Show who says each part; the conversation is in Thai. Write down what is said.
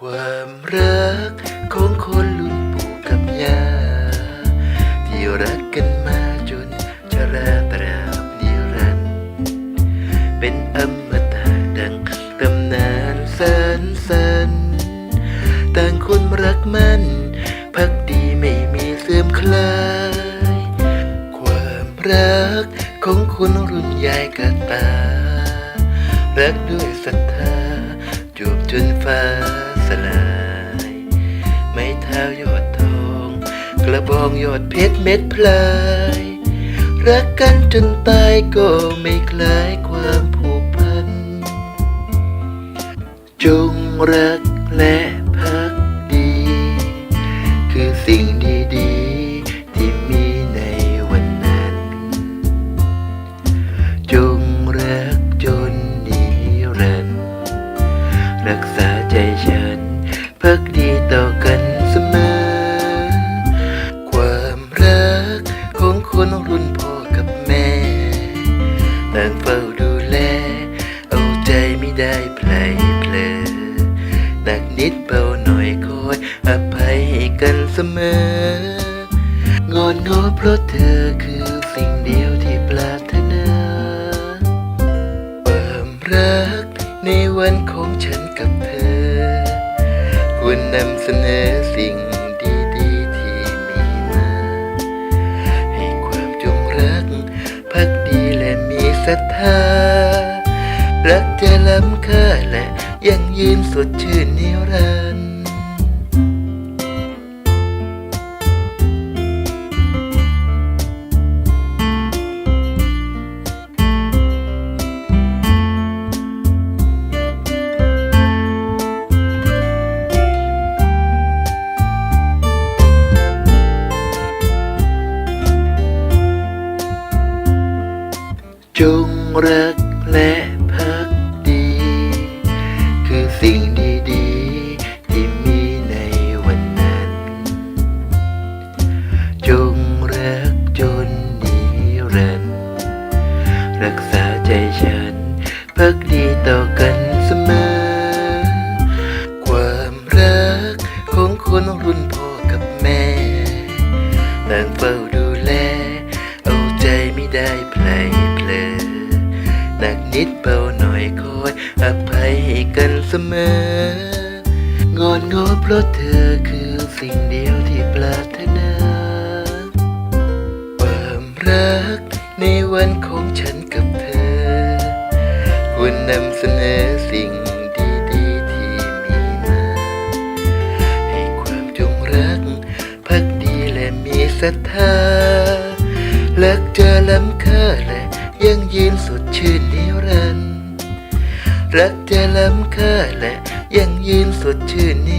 Speaker 1: ความรักของคนรุ่นปู่กับย่าที่รักกันมาจนชราตราบนิรันดร์เป็นอมตะดังตำนานสานสันต่างคนรักมันพักดีไม่มีเสื่อมคลาย ความรักของคนรุ่นยายกับตา รักด้วยศรัทธาจูบจนฟ้า ระบองยอดเพชรเม็ดพลาย รักกันจนตายก็ไม่คลายความผูกพัน จงรักและพักดี คือสิ่ง ต่างเฝ้าดูแล เอาใจไม่ได้ไพลเพลอหนักนิดเบาหน่อยคอยอภัยให้กันเสมองอนงอเพราะเธอคือสิ่งเดียวที่ปรารถนาความรักในวันของฉันกับเธอ ควรนำเสนอสิ่ง ศรัทธา รักจะล้ำค่าและยังยืนสดชื่นนิรันดร์ งรักและพักดี คือสิ่งดีๆ ที่มีในวันนั้น จงรักจนนิรันดร์รักษาใจฉัน พักดีต่อกันเสมอ ความรักของคนรุ่นพ่อกับแม่ต่างเฝ้าดูแล เอาใจไม่ได้ไพลเพลอ หนักนิดเบาหน่อยคอยอภัยให้กันเสมองอนงอเพราะเธอคือสิ่งเดียวที่ปรารถนา ความรักในวันของฉันกับเธอ ควรนำเสนอสิ่งดีๆที่มีมา ให้ความจงรัก พักดีและมีศรัทธารักจะล้ำค่า ยังยืนสดชื่นนิรันดร์รักจะล้ำค่าและยังยืนสดชื่นนิ